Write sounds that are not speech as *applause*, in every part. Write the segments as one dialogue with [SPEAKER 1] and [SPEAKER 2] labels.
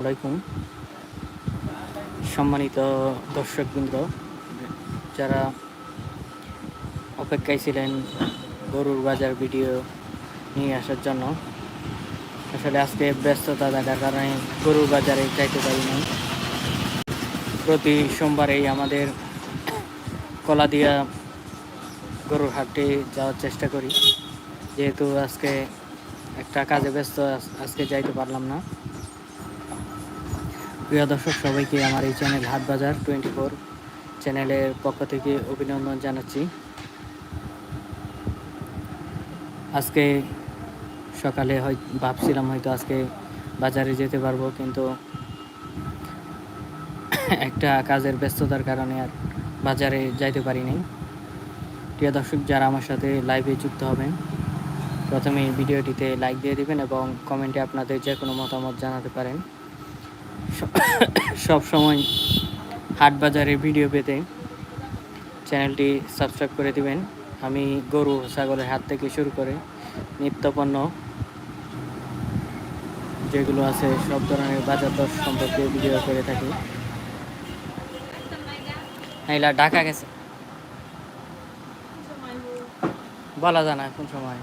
[SPEAKER 1] আলাইকুম। সম্মানিত দর্শকবৃন্দ, যারা অপেক্ষায় ছিলেন গরুর বাজার ভিডিও নিয়ে আসার জন্য, আসলে আজকে ব্যস্ততা থাকার কারণে গরুর বাজারে যাইতে পারিনি প্রতি সোমবারেই আমাদের কলাদিয়া গরুর হাটে যাওয়ার চেষ্টা করি। যেহেতু আজকে একটা কাজে ব্যস্ত আজ- আজকে যাইতে পারলাম না। প্রিয় দর্শক, সবাইকে আমার এই চ্যানেল হাট বাজার টোয়েন্টি ফোর চ্যানেলের পক্ষ থেকে অভিনন্দন জানাচ্ছি। আজকে সকালে হয়, ভাবছিলাম হয়তো আজকে বাজারে যেতে পারব, কিন্তু একটা কাজের ব্যস্ততার কারণে আর বাজারে যাইতে পারিনি। প্রিয় দর্শক, যারা আমার সাথে লাইভে যুক্ত হবেন, প্রথমে ভিডিওটিতে লাইক দিয়ে দিবেন এবং কমেন্টে আপনাদের যে কোনো মতামত জানাতে পারেন। সব সময় হাট বাজারের ভিডিও পেতে চ্যানেলটি সাবস্ক্রাইব করে দিবেন। আমি গরু ছাগলের হাত থেকে শুরু করে নিত্যপণ্য যেগুলো আছে, সব ধরনের বাজার দর সম্পর্কে ভিডিও করে থাকি। ঢাকা গেছে? বলা যায় না, কোন সময়?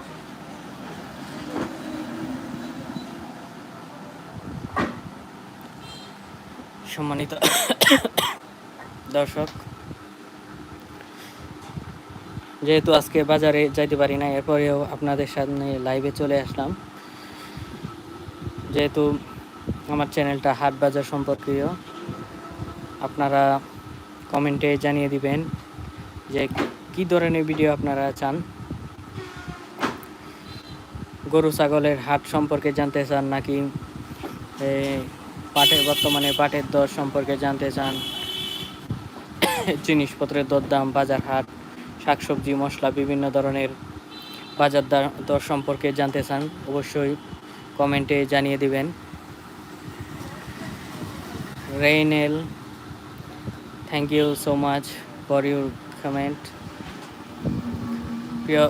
[SPEAKER 1] সম্মানিত দর্শক। যেহেতু আজকে বাজারে যাইতে পারি না এরপরেও আপনাদের সামনে লাইভে চলে আসলাম। যেহেতু আমার চ্যানেলটা হাট বাজার সম্পর্কীয়, আপনারা কমেন্টে জানিয়ে দিবেন যে কি ধরনের ভিডিও আপনারা চান। গরু, ছাগলের হাট সম্পর্কে জানতে চান নাকি পাটের বর্তমানে পাটের দর সম্পর্কে জানতে চান। জিনিসপত্রের দরদাম, বাজার হাট, শাকসবজি, মশলা, বিভিন্ন ধরনের বাজার দর- সম্পর্কে জানতে চান অবশ্যই কমেন্টে জানিয়ে দিবেন। রেইনেল, thank you so much for your comment. প্রিয়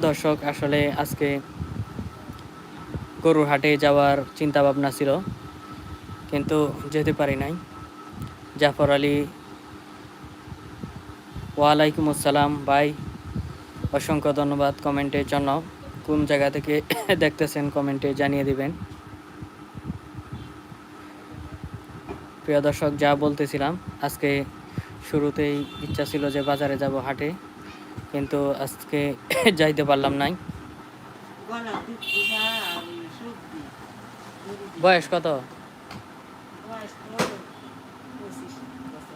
[SPEAKER 1] দর্শক, আসলে আজকে গরুর হাটে যাওয়ার চিন্তা ভাবনা ছিল। কিন্তু যেতে পারি নাই। জাফর আলী, ওয়ালাইকুম আসসালাম ভাই, অসংখ্য ধন্যবাদ কমেন্টের জন্য। কোন জায়গা থেকে *coughs* দেখতেছেন কমেন্টে জানিয়ে দিবেন। প্রিয় দর্শক, যা বলতেছিলাম, আজকে শুরুতেই ইচ্ছা ছিল যে বাজারে যাব হাটে, কিন্তু আজকে *coughs* যাইতে পারলাম নাই। বয়স কত?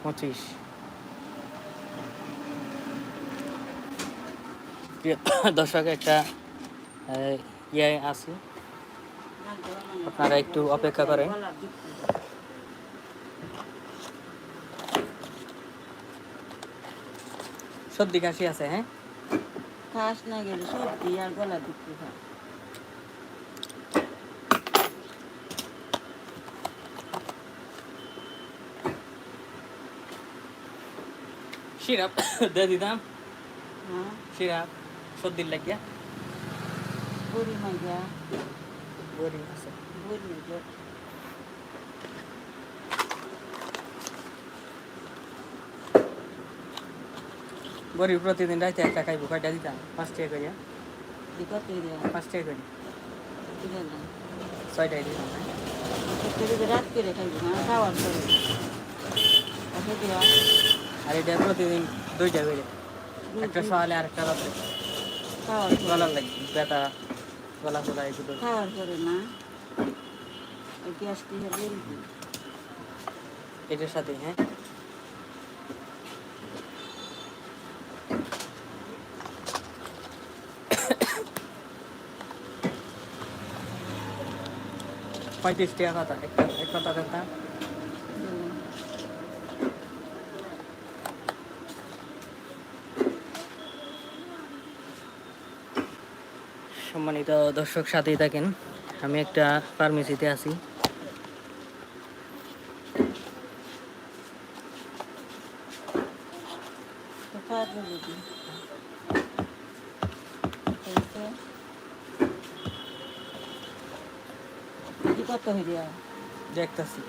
[SPEAKER 2] পঁচিশ।
[SPEAKER 1] দর্শক, একটা ইয়ে আছে। আপনারা একটু অপেক্ষা করেন। সর্দি কাশি আছে হ্যাঁ?
[SPEAKER 2] খাস না গেলে সবজি আর গলা দিচ্ছি খা
[SPEAKER 1] সিরাপ দিয়ে দিতাম
[SPEAKER 2] হ্যাঁ
[SPEAKER 1] সিরাপ সর্দির লাগিয়া
[SPEAKER 2] বুড়ি মাইয়া
[SPEAKER 1] বড়ি আছে
[SPEAKER 2] বুড়ি মাইয়া
[SPEAKER 1] বড়ি প্রতিদিন রাইতে একটা খাইব কয়টা দিতাম পাঁচ টাকা করিয়া
[SPEAKER 2] কত রে
[SPEAKER 1] পাঁচ টাকা করি
[SPEAKER 2] ঠিক আছে
[SPEAKER 1] ছয়টাই দিতাম না?
[SPEAKER 2] কত রাত করে খাইব না খাওয়ার পরে কত দেওয়া
[SPEAKER 1] আর এটা প্রতিদিন দুইটা করে। একটা সকালে আর একটা রাত্রে। গলার লাগি ব্যথা গলা ফোলা এগুলো।
[SPEAKER 2] খাওয়ার পরে না।
[SPEAKER 1] এটার সাথে হ্যাঁ। পঁয়ত্রিশ টাকা কথা এক কথা কথা সম্মানিত দর্শক সাথেই থাকেন। আমি একটা ফার্মেসিতে আছি। দেখতেছি।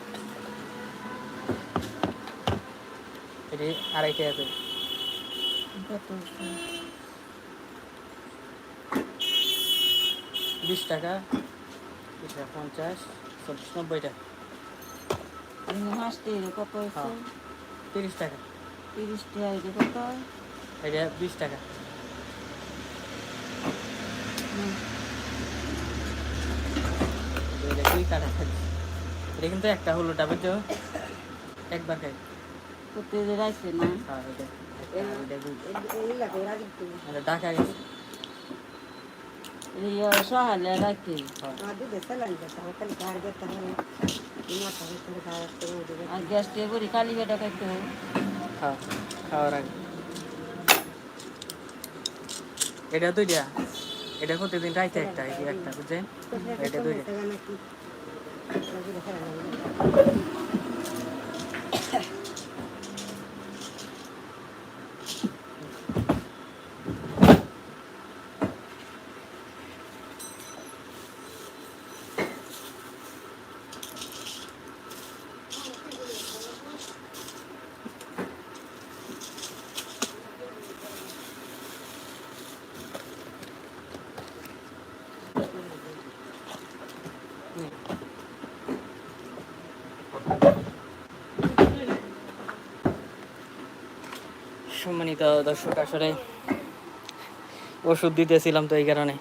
[SPEAKER 1] এটি আড়াই
[SPEAKER 2] কত
[SPEAKER 1] বিশ টাকা এটা পঞ্চাশ চল্লিশ নব্বই টাকা
[SPEAKER 2] হাসতে কত
[SPEAKER 1] হ্যাঁ। তিরিশ টাকা
[SPEAKER 2] তিরিশ টাকা এটা কত
[SPEAKER 1] এটা বিশ টাকা। এটা দুই কাটা খাচ্ছি এটা কিন্তু একটা হলো ডাবের তো একবার খাই
[SPEAKER 2] না
[SPEAKER 1] হ্যাঁ এটা। এটা ঢাকা গেছে হ্যাঁ।
[SPEAKER 2] আর গ্যাস বলি কালি বেটা খাইতে হবে
[SPEAKER 1] হ্যাঁ খাওয়ার আগে এটা দুইটা এটা প্রতিদিন রাইতে একটা এই একটা বুঝছেন এটা দুইটা দর্শক আসলে ওষুধ দিতেছিলাম তো এই কারণে।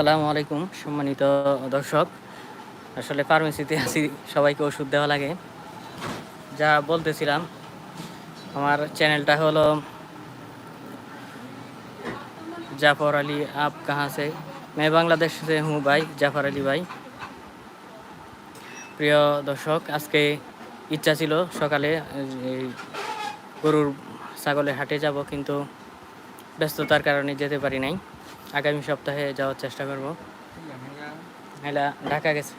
[SPEAKER 1] আসসালামু আলাইকুম, সম্মানিত দর্শক। আসলে ফার্মেসিতে আসি সবাইকে ওষুধ দেওয়া লাগে। যা বলতেছিলাম, আমার চ্যানেলটা হলো জাফর আলী আপ কাহা সে? মে বাংলাদেশ সে হু ভাই, জাফর আলী ভাই। প্রিয় দর্শক, আজকে ইচ্ছা ছিল সকালে গরুর ছাগলের হাটে যাব, কিন্তু ব্যস্ততার কারণে যেতে পারি নাই। আগামী সপ্তাহে যাওয়ার চেষ্টা করব। এলা ঢাকা গেছে।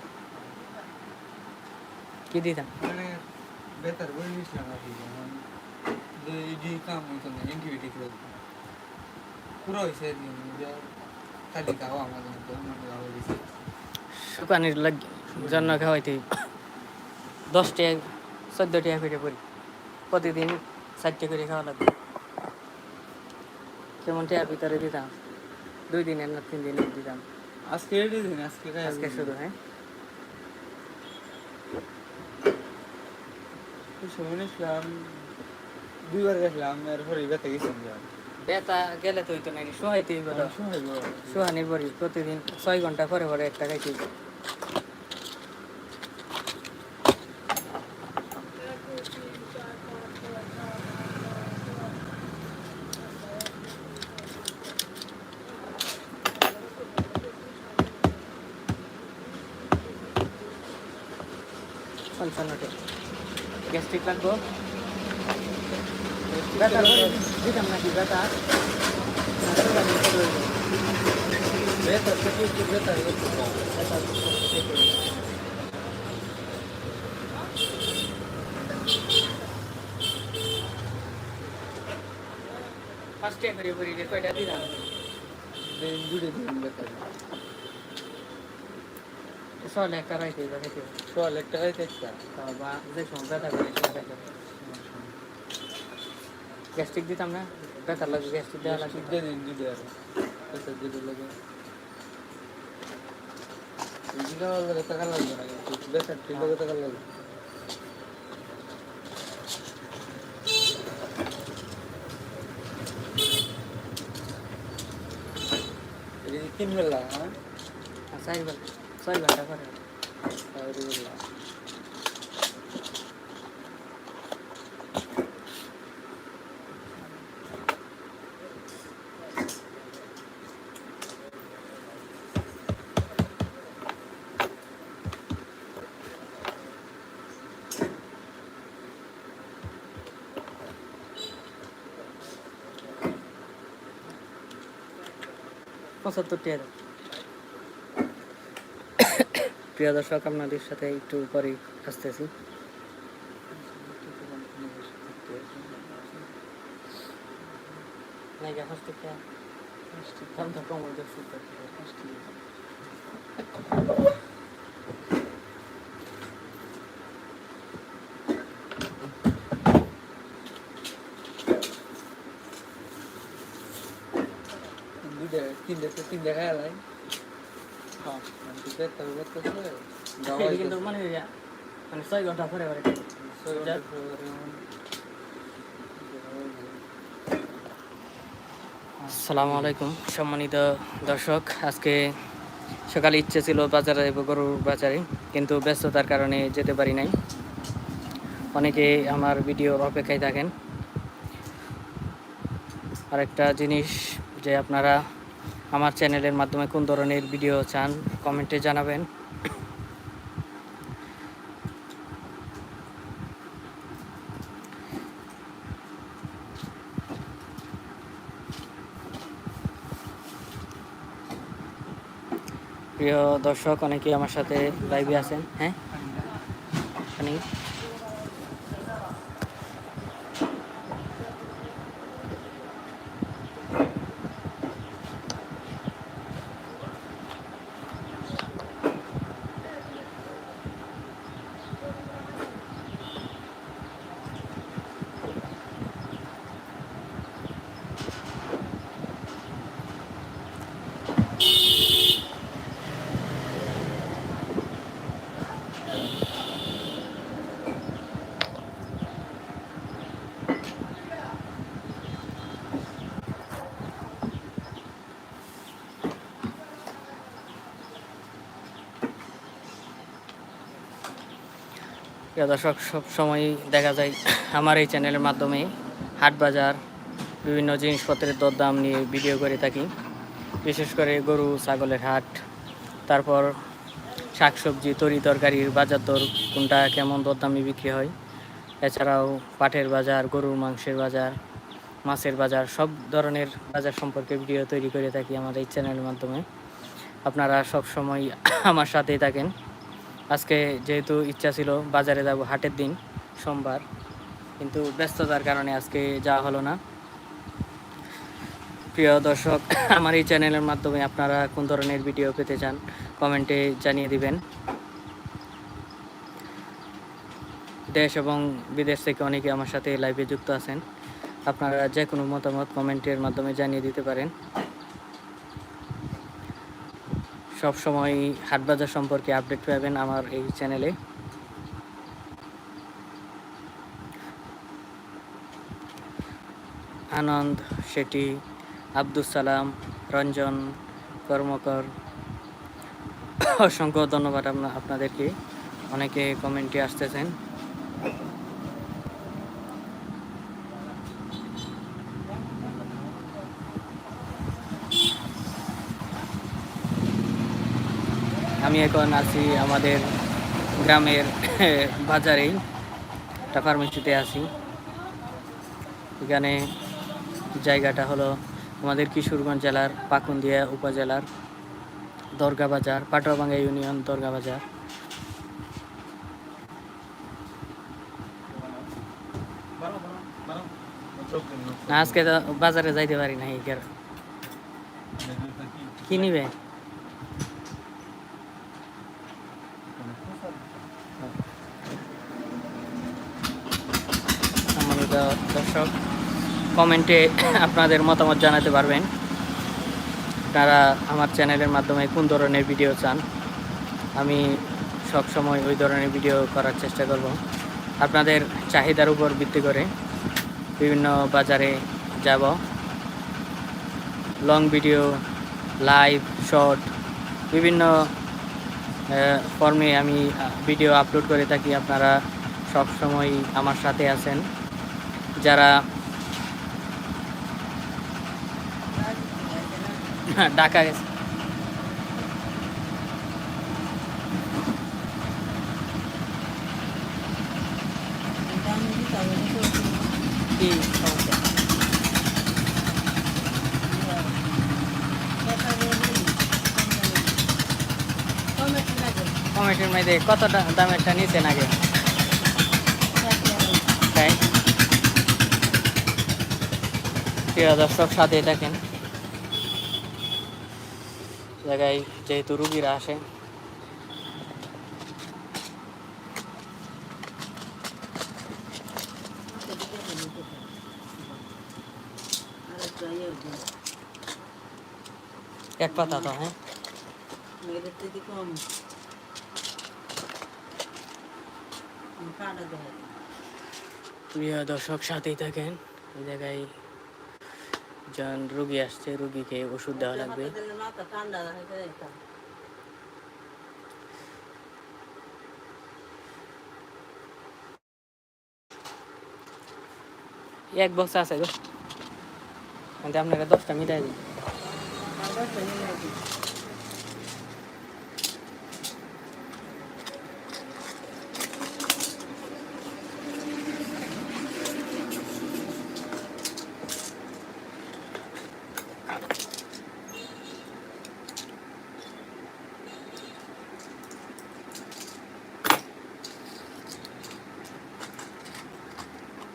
[SPEAKER 1] কি দিতাম?
[SPEAKER 3] মানে মনে
[SPEAKER 1] শুকানির লাগ জন্য খাওয়াইতে দশ টাকা চোদ্দ টাকা করে পড়ি। প্রতিদিন চারটে করে খাওয়া লাগবে। কেমন টাকার ভিতরে দিতাম? দুই দিনের না তিন দিনের দিলাম
[SPEAKER 3] আজকে দিন আজকে
[SPEAKER 1] আজকে শুধু হ্যাঁ?
[SPEAKER 3] সময় নিয়েছিলাম দুইবার গেছিলাম এরপরে বেতে গেছিলাম
[SPEAKER 1] বেতা গেলে তো হইতো না সোহাইতেই হইব তো। সোহানির পরি প্রতিদিন ছয় ঘণ্টা পরে পরে একটা খাইতে হইব। পঞ্চান্ন টাকা গ্যাস্ট্রিক লাগবো বেতার দিতাম নাকি বেতার
[SPEAKER 3] বেতার থেকে একটু বেতার করতে
[SPEAKER 1] ফার্স্ট টাইম করে পড়ি রে কয়টা দিলাম
[SPEAKER 3] দিন দুটো দিন বেতার
[SPEAKER 1] সলে একটা রাইতে বা খেতে
[SPEAKER 3] সোয়াল একটা খাইতে একটা
[SPEAKER 1] বা যে সময় ব্যথা করে সেটা খাইতে গ্যাস্ট্রিক দিতাম না ব্যথা লাগবে গ্যাস্ট্রিক দেওয়া লাগবে
[SPEAKER 3] দুটো দিন দুটো আর বেতার দুটো লাগে। এগুলো লাগে টাকা লাগবে না কিন্তু বেতার ঠিক লাগে টাকা লাগবে। এই তিন বেলা হ্যাঁ
[SPEAKER 1] আর ఒకసారి పెట్టకండి
[SPEAKER 3] టైర్ కూడా
[SPEAKER 1] फसल तो टेर প্রিয় দর্শক আপনাদের সাথে একটু পরে আসতেছি। নাইগা ফার্স্ট টাকা দামটা কম হয়ে যাচ্ছে
[SPEAKER 3] দুইটা তিনটা তো তিন দেখা এলাই
[SPEAKER 1] হ্যাঁ
[SPEAKER 3] দুটো একটা করতে হবে
[SPEAKER 1] এটা আসসালামু আলাইকুম, সম্মানিত দর্শক। আজকে সকালে ইচ্ছে ছিল বাজারে গরুর বাজারে, কিন্তু ব্যস্ততার কারণে যেতে পারি নাই। অনেকে আমার ভিডিওর অপেক্ষায় থাকেন। আরেকটা জিনিস যে আপনারা আমার চ্যানেলের মাধ্যমে কোন ধরনের ভিডিও চান, কমেন্টে জানাবেন। প্রিয় দর্শক, অনেকেই আমার সাথে লাইভে আছেন হ্যাঁ এখানে প্রিয় দর্শক, সব সময় দেখা যায় আমার এই চ্যানেলের মাধ্যমে হাট বাজার, বিভিন্ন জিনিসপত্রের দরদাম নিয়ে ভিডিও করে থাকি। বিশেষ করে গরু, ছাগলের হাট, তারপর শাকসবজি, তরি তরকারির বাজার দর, কোনটা কেমন দরদামে বিক্রি হয়। এছাড়াও পাটের বাজার গরুর মাংসের বাজার, মাছের বাজার, সব ধরনের বাজার সম্পর্কে ভিডিও তৈরি করে থাকি আমার এই চ্যানেলের মাধ্যমে। আপনারা সব সময় আমার সাথেই থাকেন। আজকে যেহেতু ইচ্ছা ছিল, বাজারে যাব হাটের দিন, সোমবার। কিন্তু ব্যস্ততার কারণে আজকে যাওয়া হলো না। প্রিয় দর্শক, আমার এই চ্যানেলের মাধ্যমে আপনারা কোন ধরনের ভিডিও পেতে চান, কমেন্টে জানিয়ে দিবেন। দেশ এবং বিদেশ থেকে অনেকে আমার সাথে লাইভে যুক্ত আছেন। আপনারা যে কোনো মতামত কমেন্টের মাধ্যমে জানিয়ে দিতে পারেন। সব সময় হাট বাজার সম্পর্কে আপডেট পাবেন আমার এই চ্যানেলে আনন্দ শেঠি আব্দুল সালাম, রঞ্জন, কর্মকর। অসংখ্য ধন্যবাদ আপনা- আপনাদেরকে। অনেকে কমেন্টে আসতেছেন। আমি এখন আছি আমাদের গ্রামের বাজারেই একটা ফার্মেসিতে আছি। এখানে জায়গাটা হলো আমাদের কিশোরগঞ্জ জেলার পাকুন্দিয়া উপজেলার দরগা বাজার, পাটোয়াবাঙ্গা ইউনিয়ন দরগা বাজার। আজকে তো বাজারে যাইতে পারি না। কি নিবে সম্মানিত দর্শক, কমেন্টে আপনাদের মতামত জানাতে পারবেন। আপনারা আমার চ্যানেলের মাধ্যমে কোন ধরনের ভিডিও চান, আমি সব সময় ওই ধরনের ভিডিও করার চেষ্টা করব। আপনাদের চাহিদার উপর ভিত্তি করে বিভিন্ন বাজারে যাব। লং ভিডিও, লাইভ, শর্ট, বিভিন্ন ফর্মে আমি ভিডিও আপলোড করে থাকি। আপনারা সব সময় আমার সাথে আছেন। যারা ঢাকা গেছে। কমেটির মেয়েদের কত দামেরটা নিচে নাগে প্রিয় দর্শক, সাথে দেখেন জায়গায় যেহেতু রুগীরা আসে। এক পাতা তো হ্যাঁ? প্রিয় দর্শক, সাথেই থাকেন। এই জায়গায় জন রুগী আসছে রুগীকে ওষুধ দেওয়া লাগবে। এক বক্স আছে গো আপনাকে দশটা মিটাই দিই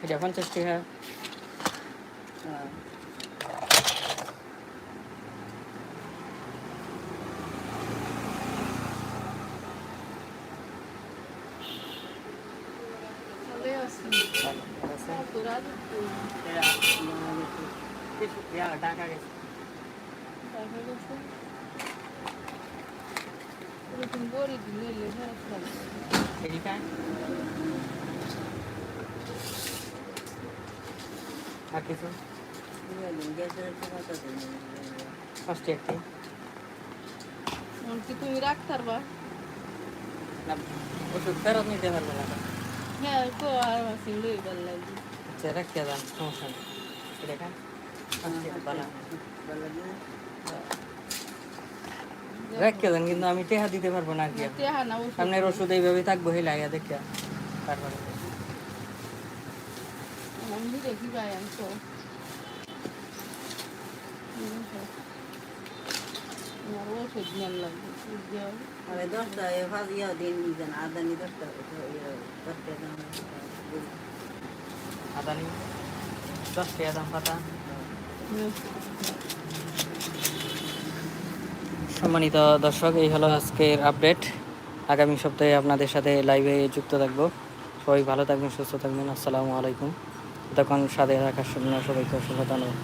[SPEAKER 2] আর দশটা নিয়ে আসি।
[SPEAKER 1] এটা পঞ্চাশ টাকা
[SPEAKER 2] হ্যাঁ।
[SPEAKER 1] টাকা গেছে এটি খায় আর কিছু
[SPEAKER 2] নিয়ে নিন, গ্যাসের একটা কথা দিন।
[SPEAKER 1] ফার্স্ট একটি
[SPEAKER 4] তুমি রাখতে পারবা
[SPEAKER 1] না ওষুধ ফেরত নিতে পারব না
[SPEAKER 4] হ্যাঁ কো আর মাসি লই ভালো লাগবে
[SPEAKER 1] আচ্ছা রাখিয়ে দেন সমস্যা নেই এটা খান ফার্স্ট একটি বালা
[SPEAKER 2] ভালো দিন।
[SPEAKER 1] রাখিয়ে দেন কিন্তু আমি টেহা দিতে পারব না আর কি এখন।
[SPEAKER 4] তেহা না ওষুধ
[SPEAKER 1] সামনের ওষুধ এইভাবে থাকব হেলা ইয়া দেখিয়া তারপরে
[SPEAKER 4] আমি দেখি ভাই আমি তো আমার ওষুধ নেন লাগবে ওষুধ দেওয়া
[SPEAKER 2] আরে দশটা ফাঁস দিন দিন আদানি দশটা দশটা দাম
[SPEAKER 1] আদানি? দশ দাম পাতা? সম্মানিত দর্শক এই হলো আজকের আপডেট। আগামী সপ্তাহে আপনাদের সাথে লাইভে যুক্ত থাকব। সবাই ভালো থাকবেন সুস্থ থাকবেন। আসসালামু আলাইকুম। তখন সাথে রাখার জন্য সবাইকে অসংখ্য ধন্যবাদ।